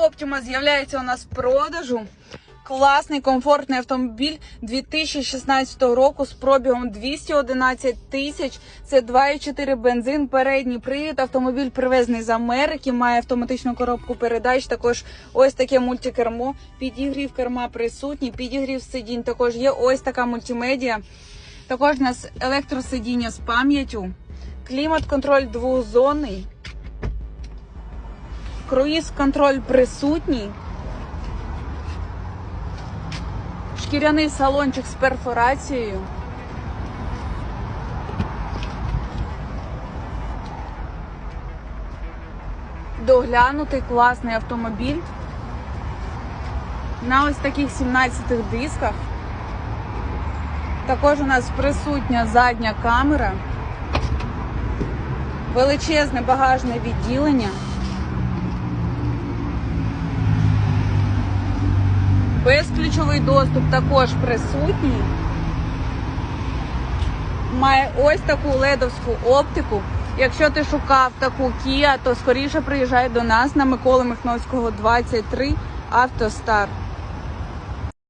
Optima з'являється у нас в продажу. Класний, комфортний автомобіль 2016 року з пробігом 211 тисяч. Це 2,4 бензин, передній привід. Автомобіль привезений з Америки, має автоматичну коробку передач. Також ось таке мультикермо. Підігрів керма присутній, підігрів сидінь. Також є ось така мультимедіа. Також у нас електросидіння з пам'яттю, клімат-контроль двозонний, круїз-контроль присутній. Шкіряний салончик з перфорацією. Доглянутий класний автомобіль. На ось таких 17 дисках. Також у нас присутня задня камера, величезне багажне відділення. Безключовий доступ також присутній. Має ось таку ледовську оптику. Якщо ти шукав таку Kia, то скоріше приїжджай до нас на Миколи Михновського 23 Автостар.